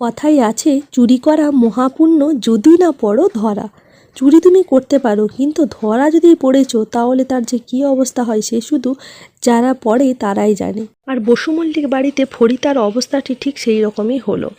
কথাই আছে, চুরি করা মহাপুণ্য যদি না পড়ো ধরা। চুরি তুমি করতে পারো, কিন্তু ধরা যদি পড়েছো, তাহলে তার যে কী অবস্থা হয় সে শুধু যারা পড়ে তারাই জানে। আর বসুমল্লিক বাড়িতে ফরিতার অবস্থাটি ঠিক সেই রকমই হলো।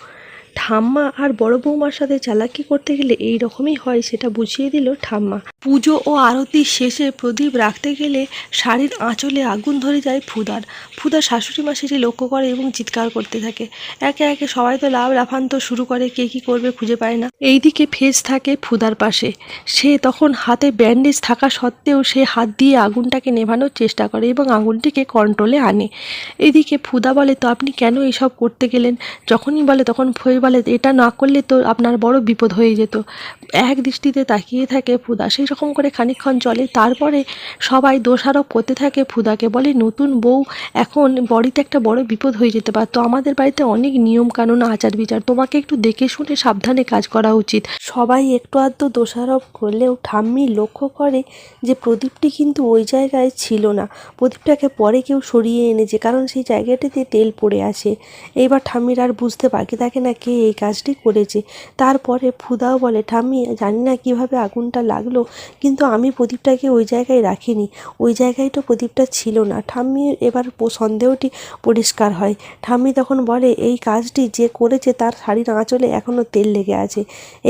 ঠাম্মা আর বড় বৌমার সাথে চালাকি করতে গেলে এই রকমই হয় সেটা বুঝিয়ে দিল ঠাম্মা। পুজো ও আরতির শেষে প্রদীপ রাখতে গেলে শাড়ির আঁচলে আগুন ধরে যায় ফুদার। ফুদার শাশুড়ি মা সেটি লক্ষ্য করে এবং চিৎকার করতে থাকে। একে একে সবাই তো লাভ লাফান্ত শুরু করে, কে কি করবে খুঁজে পায় না। এইদিকে ফেজ থাকে ফুদার পাশে। সে তখন হাতে ব্যান্ডেজ থাকা সত্ত্বেও সে হাত দিয়ে আগুনটাকে নেভানোর চেষ্টা করে এবং আগুনটিকে কন্ট্রোলে আনে। এদিকে ফুদা বলে, তো আপনি কেন এইসব করতে গেলেন? যখনই বলে, তখন ফই বলে, এটা না করলে তো আপনার বড় বিপদ হয়ে যেত। এক দৃষ্টিতে তাকিয়ে থাকে ফুদা। সেই রকম করে খানিকক্ষণ চলে। তারপরে সবাই দোষারোপ করতে থাকে ফুদাকে, বলে, নতুন বউ এখন বাড়িতে একটা বড় বিপদ হয়ে যেতে পারতো আমাদের বাড়িতে অনেক নিয়ম কানুন আচার বিচার তোমাকে একটু দেখে শুনে সাবধানে কাজ করা উচিত। সবাই একটু আধটু দোষারোপ করলেও ঠাম্মি লক্ষ্য করে যে প্রদীপটি কিন্তু ওই জায়গায় ছিল না। প্রদীপটাকে পরে কেউ সরিয়ে এনেছে, কারণ সেই জায়গাটিতে তেল পড়ে আছে। এইবার ঠাম্মির আর বুঝতে বাকি থাকে না কে এই কাজটি করেছে। তারপরে ফুদাও বলে, ঠাম্মি, জানি না কীভাবে আগুনটা লাগল, কিন্তু আমি প্রদীপটাকে ওই জায়গায় রাখিনি। ওই জায়গায় তো প্রদীপটা ছিল না ঠাম্মির এবার সন্দেহটি পরিষ্কার হয়। ঠাম্মি তখন বলে, এই কাজটি যে করেছে তার শাড়ির আঁচলে এখনও তেল লেগে আছে।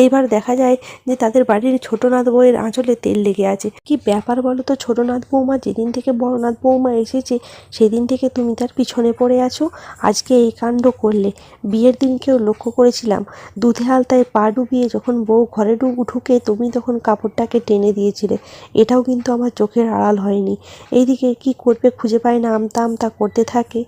এইবার দেখা যায় যে তাদের বাড়ির ছোটনাথ বউয়ের আঁচলে তেল লেগে আছে। কি ব্যাপার বলো তো, ছোটনাথ বৌমা যেদিন থেকে বড়নাথ বৌমা এসেছে, সেদিন থেকে তুমি তার পিছনে পড়ে আছো? আজকে এই কাণ্ড করলে। বিয়ের দিনকেও লক্ষ্য করেছিলাম। দুধে আলতায় পা ডুবিয়ে যখন বউ ঘরে ঢুকে তুমি তখন কাপড়টাকে টেনে দিয়েছিলে। এটাও কিন্তু আমার চোখের আড়াল হয়নি। এইদিকে কি করবে খুঁজে পায় না আমতা আমতা করতে থাকে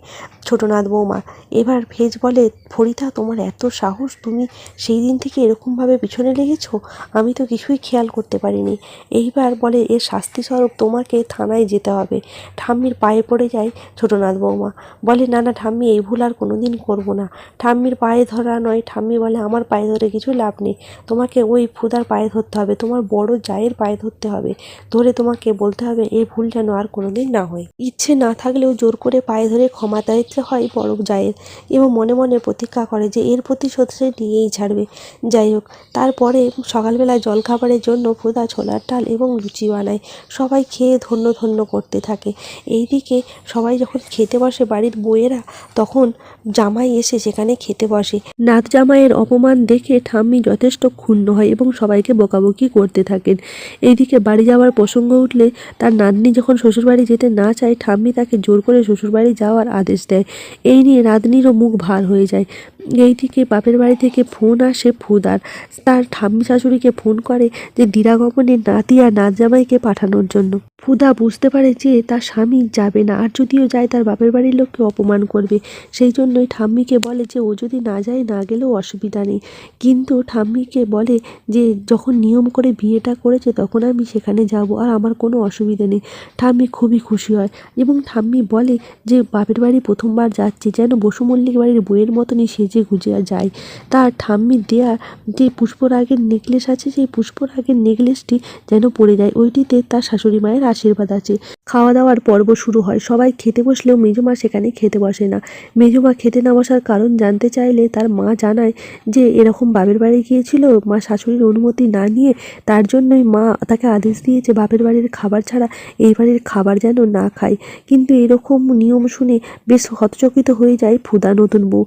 ছোটনাথ বৌমা। এবার ভেজ বলে, ফরিদা, তোমার এত সাহস, তুমি সেই দিন থেকে এরকমভাবে পিছনে লেগেছো? আমি তো কিছুই খেয়াল করতে পারিনি। এইবার বলে এর শাস্তি স্বরূপ তোমাকে থানায় যেতে হবে। ঠাম্মির পায়ে পড়ে যায় ছোটনাথ বৌমা। বলে, না না, ঠাম্মি, এই ভুল আর কোনো দিন করব না। ঠাম্মির পায়ে ধরা নয়, ঠাম্মি বলে, আমার পায়ে ধরে কিছু লাভ নেই। তোমাকে ওই ফুদার পায়ে ধরতে হবে, তোমার বড় জায়ের পায়ে ধরতে হবে। ধরে তোমাকে বলতে হবে, এই ভুল যেন আর কোনো দিন না হয়। ইচ্ছে না থাকলেও জোর করে পায়ে ধরে ক্ষমা চাইতে হয় বড় জায়ের। এবং মনে মনে প্রতীক্ষা করে যে, এর প্রতিশোধ সে নিয়েই ছাড়বে। যাই হোক, তারপরে সকালবেলা জলখাবারের জন্য ফুদা ছোলার ডাল এবং লুচি বানায়। সবাই খেয়ে ধন্য ধন্য করতে থাকে। এইদিকে সবাই যখন খেতে বসে বাড়ির বউয়েরা, তখন জামাই এসে সেখানে খেতে বসে। নাত জামাইয়ের অপমান দেখে ঠাম্মি যথেষ্ট ক্ষুণ্ণ হয় এবং সবাইকে বকাবকি করতে থাকেন। এইদিকে বাড়ি যাওয়ার প্রসঙ্গ উঠলে তার নাতনি যখন শ্বশুরবাড়ি যেতে না চায়, ঠাম্মি তাকে জোর করে শ্বশুরবাড়ি যাওয়ার আদেশ দেয়। এই নিয়ে নাতনিরও মুখ ভার হয়ে যায়। এইদিকে বাপের বাড়ি থেকে ফোন আসে ফুদার। তার ঠাম্মি শাশুড়িকে ফোন করে যে দিরাগমনের নাতি আর নাত জামাইকে পাঠানোর জন্য। ফুদা বুঝতে পারে যে তার স্বামী যাবে না আর যদিও যায় তার বাপের বাড়ির লোককে অপমান করবে। সেই জন্যই ঠাম্মিকে বলে যে ও যদি না যায় না গেলেও অসুবিধা নেই। কিন্তু ঠাম্মিকে বলে যে যখন নিয়ম করে বিয়েটা করেছে তখন আমি সেখানে যাব আর আমার কোনো অসুবিধা নেই। ঠাম্মি খুবই খুশি হয় এবং ঠাম্মি বলে যে বাপের বাড়ি প্রথমবার যাচ্ছে যেন বসু মল্লিক বাড়ির বইয়ের মতনই সেজে গুজে যায় তার ঠাম্মির দেয়া যে পুষ্পরাগের নেকলেস আছে, সেই পুষ্পরাগের নেকলেসটি যেন পড়ে যায়। ওইটিতে তার শাশুড়ি মায়ের আশীর্বাদ আছে। খাওয়া দাওয়ার পর্ব শুরু হয়। সবাই খেতে বসলেও মেজমা সেখানে খেতে বসে না। মেজমা খেতে না বসার কারণ জানতে চাইলে তার মা জানায় যে এরকম বাপের বাড়ি গিয়েছিল, মা শাশুড়ির অনুমতি না নিয়ে তার জন্যই মা তাকে আদেশ দিয়েছে বাপের বাড়ির খাবার ছাড়া এই বাড়ির খাবার যেন না খায়। কিন্তু এরকম নিয়ম শুনে বেশ হতচকিত হয়ে যায় ফুদা নতুন বউ।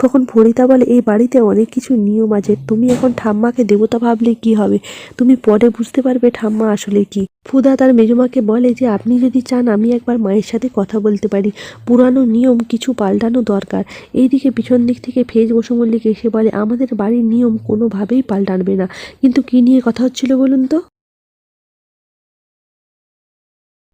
তখন ফরিতা বলে, এই বাড়িতে অনেক কিছু নিয়ম আছে। তুমি এখন ঠাম্মাকে দেবতা ভাবলে কি হবে? তুমি পরে বুঝতে পারবে ঠাম্মা আসলে কি। ফুদা তার মেজমাকে বলে যে, আপনি যদি চান, আমি একবার মায়ের সাথে কথা বলতে পারি। পুরানো নিয়ম কিছু পাল্টানো দরকার। এইদিকে পিছন দিক থেকে ফেজ বসু মল্লিক এসে বলে, আমাদের বাড়ির নিয়ম কোনোভাবেই পাল্টানবে না। কিন্তু কি নিয়ে কথা হচ্ছিল বলুন তো?